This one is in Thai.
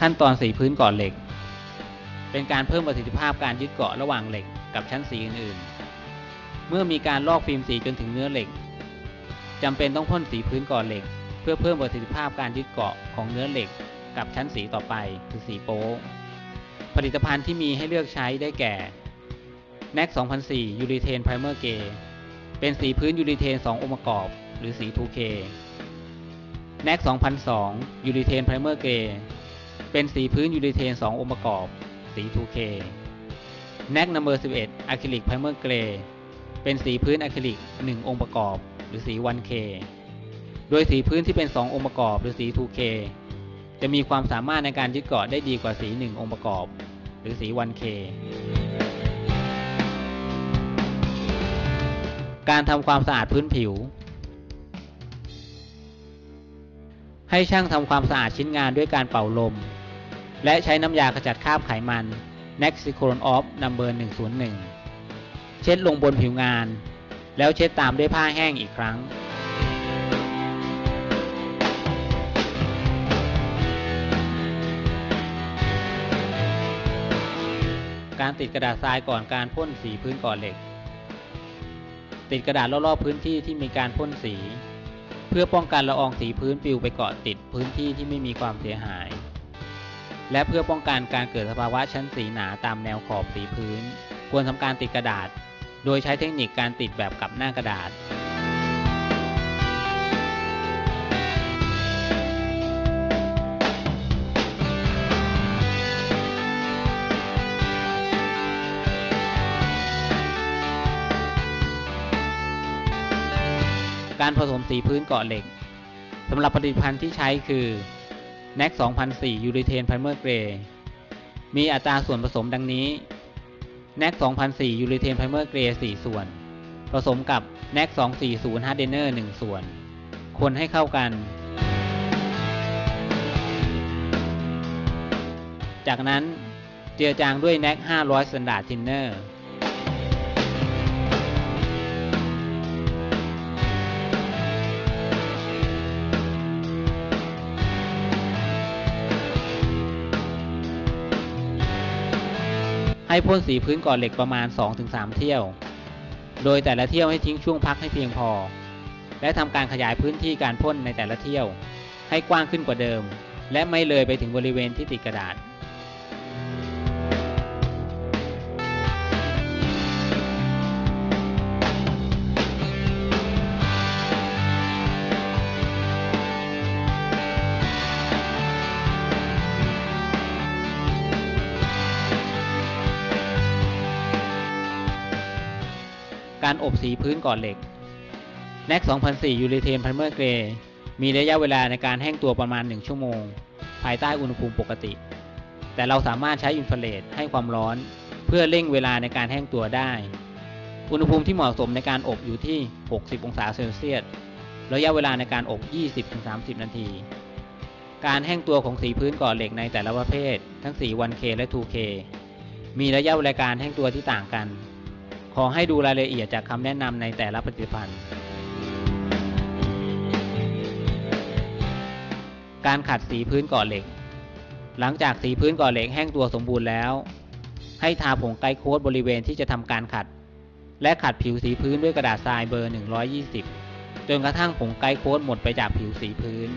ขั้นตอนสีพื้นก่อนเหล็ก เป็นการเพิ่มประสิทธิภาพการยึดเกาะระหว่างเหล็กกับชั้นสีอื่นๆ เมื่อมีการลอกฟิล์มสีจนถึงเนื้อเหล็กจำเป็นต้องพ่นสีพื้นก่อนเหล็ก เพื่อเพิ่มประสิทธิภาพการยึดเกาะของเนื้อเหล็ก กับชั้นสีต่อไปคือสีโป๊ผลิตภัณฑ์ที่มีให้เลือกใช้ได้แก่ NAC 2004ยูริเทนไพรเมอร์เกเป็นสีพื้นยูริเทน 2 องค์ประกอบ หรือสี 2K NAC 2002ยูริเทนไพรเมอร์เก เป็นสีพื้นยูริเทน 2 องค์ประกอบ สี 2K NAC Number 11อะคริลิกไพรเมอร์เกรเป็นสีพื้นอะคริลิก 1 องค์ประกอบ หรือสี 1K โดยสีพื้นที่เป็น 2 องค์ประกอบ หรือสี 2K จะมีความสามารถในการยึดเกาะได้ดีกว่าสี 1 องค์ประกอบ หรือสี 1K การทำความสะอาดพื้นผิว ให้ช่างทำความสะอาดชิ้นงานด้วยการเป่าลม และใช้น้ำยาขจัดคราบไขมัน n a x i c l o n Off Number 101 เช็ดลงบนผิวงาน แล้วเช็ดตามด้วยผ้าแห้งอีกครั้ง การติดกระดาษทรายก่อนการพ่นสีพื้นก่อนเหล็ก ติดกระดาษรอบๆพื้นที่ที่มีการพ่นสี เพื่อป้องกันละอองสีพื้นปลิวไปเกาะติดพื้นที่ที่ไม่มีความเสียหาย และเพื่อป้องกันการเกิดสภาวะชั้นสีหนาตามแนวขอบสีพื้น ควรทำการติดกระดาษ โดยใช้เทคนิคการติดแบบกลับหน้ากระดาษ การผสมสีพื้นเกาะเหล็กสำหรับผลิตภัณฑ์ที่ใช้คือ NAC 2004 ยูริเทนไพรเมอร์เกรมีอัตราส่วนผสมดังนี้ NAC 2004 ยูริเทนไพรเมอร์เกร4ส่วน ผสมกับ NAC 240 Hardener 1 ส่วน คนให้เข้ากัน จากนั้นเจือจางด้วย NAC 500 Standard Thinner ให้พ่นสีพื้นก่อนเหล็กประมาณ 2-3 เที่ยว โดยแต่ละเที่ยวให้ทิ้งช่วงพักให้เพียงพอ และทำการขยายพื้นที่การพ่นในแต่ละเที่ยว ให้กว้างขึ้นกว่าเดิม และไม่เลยไปถึงบริเวณที่ติดกระดาษ การอบสีพื้นก่อนเหล็ก NAC 2004ยูริเทนไพรเมอร์เกรมีระยะเวลาในการแห้งตัวประมาณ 1 ชั่วโมง ภายใต้อุณหภูมิปกติ แต่เราสามารถใช้อินฟราเรดให้ความร้อน เพื่อเร่งเวลาในการแห้งตัวได้ อุณหภูมิที่เหมาะสมในการอบอยู่ที่ 60 องศาเซลเซียส ระยะเวลาในการอบ 20-30 นาที การแห้งตัวของสีพื้นก่อเหล็กในแต่ละประเภท ทั้งสี 1K และ 2K มีระยะเวลาการแห้งตัวที่ต่างกัน อให้ดูรายละเอียดจากคำแนะนำในแต่ละผลิตภัณฑ์ การขัดสีพื้นก่อเหล็ก หลังจากสีพื้นก่อเหล็กแห้งตัวสมบูรณ์แล้ว ให้ทาผงไกโค้ดบริเวณที่จะทำการขัด และขัดผิวสีพื้นด้วยกระดาษทรายเบอร์ 120 จนกระทั่งผงไกโค้ดหมดไปจากผิวสีพื้น